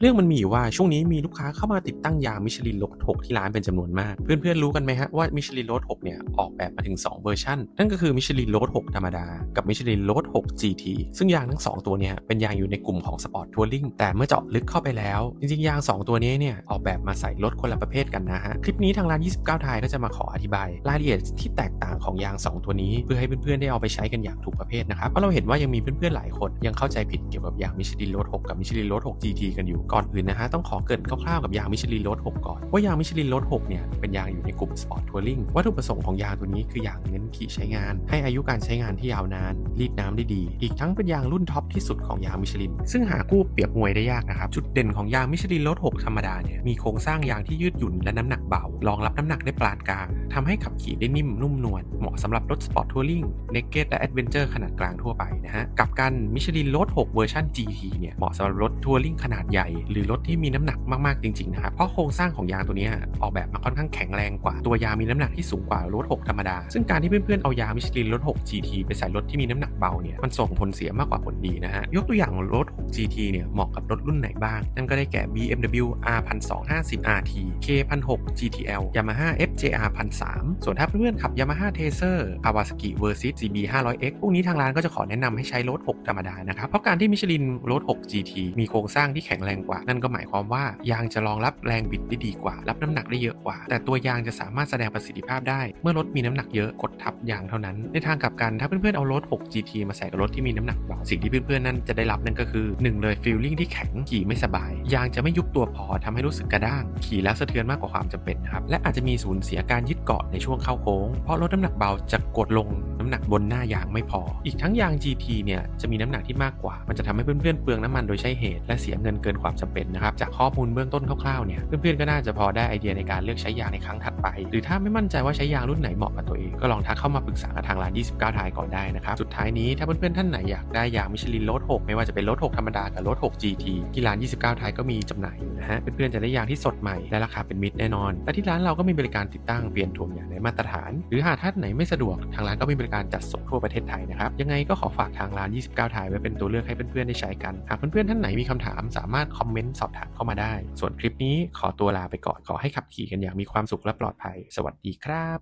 เรื่องมันมีอยู่ว่าช่วงนี้มีลูกค้าเข้ามาติดตั้งยางมิชลินรถ6ที่ร้านเป็นจำนวนมาก เพื่อนๆรู้กันไหมฮะว่ามิชลินรถ6เนี่ยออกแบบมาถึง 2 เวอร์ชันนั่นก็คือมิชลินรถ6ธรรมดา กับมิชลินรถ6 GT ซึ่งยางทั้ง 2 ตัวเนี่ยเป็นยางอยู่ในกลุ่มของสปอร์ตทัวริงแต่เมื่อเจาะลึกเข้าไปแล้ว จริงๆ ยาง 2 ตัวนี้เนี่ยออกแบบมาใส่รถคนละประเภทกันนะฮะคลิปนี้ทางร้าน 29 ไทยก็จะมาขออธิบาย รายละเอียดที่แตกต่างของยาง 2 ตัวนี้ เพื่อให้เพื่อนๆได้เอาไปใช้กันอย่างถูกประเภทนะครับเพราะเราเห็นว่ายังมีเพื่อนๆหลายคนยังเข้าใจผิดเกี่ยวกับยางมิชลินรถ6กับมิชลินรถ6 GT กันอยู่ก่อนอื่นนะฮะต้องขอเกินคร่าวๆกับยางมิชลินรถ6ก่อน ว่ายางมิชลินรถ6เนี่ยเป็นยางอยู่ในกลุ่มสปอร์ตทัวริงวัตถุประสงค์ของยางตัวนี้คืออยางเน้นขี่ใช้งาน ให้อายุการใช้งานที่ยาวนาน รีดน้ำได้ดี อีกทั้งเป็นยางรุ่นท็อปที่สุดของยางมิชลิน ซึ่งหากู้เปรียบมวยได้ยากนะครับจุดเด่นของยางมิชลินรถ6ธรรมดาเนี่ยมีโครงสร้างยางที่ยืดหยุ่นและน้ำหนักเบารองรับน้ำหนักได้ปานกลางทำให้ขับขี่ได้นิ่มนุ่มนวลเหมาะสำหรับรถสปอร์ตทัวริงเนกเกตและแอดเวนเจอร์ขนาดกลางทั่วไปนะฮะกับกันมิชลินรถ6เวอร์ชัน GT เนี่ยเหมาะสำหรับรถทัวริงขนาดใหญ่หรือรถที่มีน้ำหนักมากๆจริงๆนะครับเพราะโครงสร้างของยางตัวนี้ออกแบบมาค่อนข้างแข็งแรงกว่าตัวยางมีน้ำหนักที่สูงกว่ารถ 6 ธรรมดา ซึ่งการที่เพื่อนๆเอายางมิชลินรถ 6 GT ไปใส่รถที่มีน้ำหนักเบาเนี่ยมันส่งผลเสียมากกว่าผลดีนะฮะยกตัวอย่างรถ 6 GT เนี่ยเหมาะกับรถรุ่นไหนบ้าง นั่นก็ได้แก่ BMW R 1250 RT K 1006 GTL Yamaha FJR 1003ส่วนถ้าเพื่อนๆขับ Yamaha Tracer Kawasaki Versys CB 500X พวกนี้ทางร้านก็จะขอแนะนำให้ใช้รถ 6 ธรรมดานะครับเพราะการที่มิชลินรถ 6 GT มีโครงสร้างที่แข็งแรงกว่า นั่นก็หมายความว่ายางจะรองรับแรงบิดได้ดีกว่า รับน้ำหนักได้เยอะกว่า แต่ตัวยางจะสามารถแสดงประสิทธิภาพได้ เมื่อรถมีน้ำหนักเยอะกดทับยางเท่านั้น ในทางกลับกันถ้าเพื่อนๆเอารถ 6 GT มาใส่กับรถที่มีน้ำหนักเบาสิ่งที่เพื่อนๆนั้นจะได้รับนั่นก็คือหนึ่งเลยฟีลลิ่งที่แข็งขี่ไม่สบาย ยางจะไม่ยุบตัวพอทำให้รู้สึกกระด้าง ขี่แล้วสะเทือนมากกว่าความจำเป็นครับและอาจจะมีสูญเสียการยึดเกาะในช่วงเข้าโค้งเพราะรถน้ำหนักเบาจะกดลงำหนักบนหน้ายางไม่พอ อีกทั้งยาง GT เนี่ยจะมีน้ำหนักที่มากกว่า มันจะทำให้เพื่อนๆเปลืองน้ำมันโดยใช่เหตุ และเสียเงินเกินความจำเป็นนะครับ จากข้อมูลเบื้องต้นคร่าวๆเนี่ยเพื่อนๆก็น่าจะพอได้ไอเดียในการเลือกใช้ยางในครั้งถัดไป หรือถ้าไม่มั่นใจว่าใช้ยางรุ่นไหนเหมาะกับตัวเองก็ลองทักเข้ามาปรึกษากับทางร้าน 29 ทายก่อนได้นะครับสุดท้ายนี้ถ้าเพื่อนๆท่านไหนอยากได้ยางมิชลินรถ6ไม่ว่าจะเป็นรถ6ธรรมดากับรถ6 GT ที่ร้าน 29 ทายก็มีจำหน่ายอยู่นะฮะเพื่อนๆจะได้ยางที่สดใหม่และราคาเป็นมิตรแน่นอนและที่ร้านเราก็มีบริการติดตั้งเปลี่ยนถ่วงยางในมาตรฐาน หรือหากท่านไหนไม่สะดวกทางร้านก็มีบริการการจัดส่งทั่วประเทศไทยนะครับ ยังไงก็ขอฝากทางร้าน 29 ถ่ายไว้เป็นตัวเลือกให้เพื่อนๆได้ใช้กัน หากเพื่อนๆท่านไหนมีคำถามสามารถคอมเมนต์สอบถามเข้ามาได้ ส่วนคลิปนี้ขอตัวลาไปก่อน ขอให้ขับขี่กันอย่างมีความสุขและปลอดภัย สวัสดีครับ